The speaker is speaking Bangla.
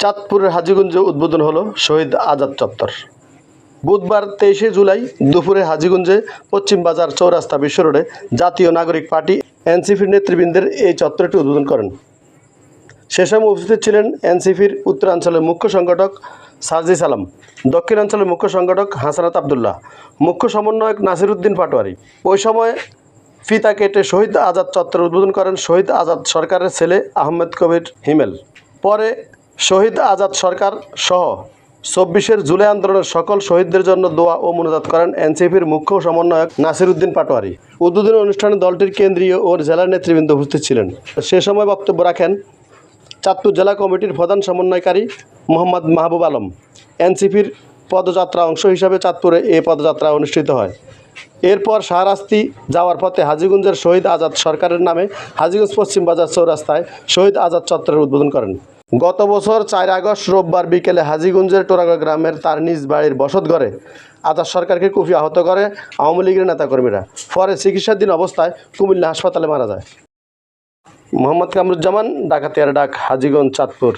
চাঁদপুরের হাজিগঞ্জে উদ্বোধন হলো শহীদ আজাদ চত্বর। বুধবার তেইশে জুলাই দুপুরে হাজিগঞ্জে পশ্চিম বাজার চৌরাস্তা বিশ্ব রোডে জাতীয় নাগরিক পার্টি এনসিপির নেতৃবৃন্দের এই চত্বরটি উদ্বোধন করেন। সে সময় উপস্থিত ছিলেন এনসিপির উত্তরাঞ্চলের মুখ্য সংগঠক সাজি সালাম, দক্ষিণাঞ্চলের মুখ্য সংগঠক হাসানাত আবদুল্লাহ, মুখ্য সমন্বয়ক নাসিরুদ্দিন পাটোয়ারি। ওই সময় ফিতা কেটে শহীদ আজাদ চত্বর উদ্বোধন করেন শহীদ আজাদ সরকারের ছেলে আহমেদ কবির হিমেল। পরে শহীদ আজাদ সরকার সহ চব্বিশের জুলাই আন্দোলনের সকল শহীদদের জন্য দোয়া ও মনোজাত করেন এনসিপির মুখ্য সমন্বয়ক নাসিরুদ্দিন পাটোয়ারি। উদ্বোধনী অনুষ্ঠানে দলটির কেন্দ্রীয় ও জেলার নেতৃবৃন্দ উপস্থিত ছিলেন। সে সময় বক্তব্য রাখেন চাঁদপুর জেলা কমিটির প্রধান সমন্বয়কারী মোহাম্মদ মাহবুব আলম। এনসিপির পদযাত্রা অংশ হিসাবে চাঁদপুরে এ পদযাত্রা অনুষ্ঠিত হয়। এরপর শাহরাস্তি যাওয়ার পথে হাজিগঞ্জের শহীদ আজাদ সরকারের নামে হাজিগঞ্জ পশ্চিম বাজার চৌরাস্তায় শহীদ আজাদ চত্বরের উদ্বোধন করেন। গত বছর চার আগস্ট রোববার বিকেলে হাজিগঞ্জের টোরাগা গ্রামের তার নিজ বাড়ির বসতঘরে আজাদ সরকারকে কুফি আহত করে আওয়ামী লীগের নেতাকর্মীরা। পরে চিকিৎসাধীন অবস্থায় কুমিল্লা হাসপাতালে মারা যায়। মোহাম্মদ কামরুজ্জামান ডাকাতিয়ার ডাক, হাজিগঞ্জ, চাঁদপুর।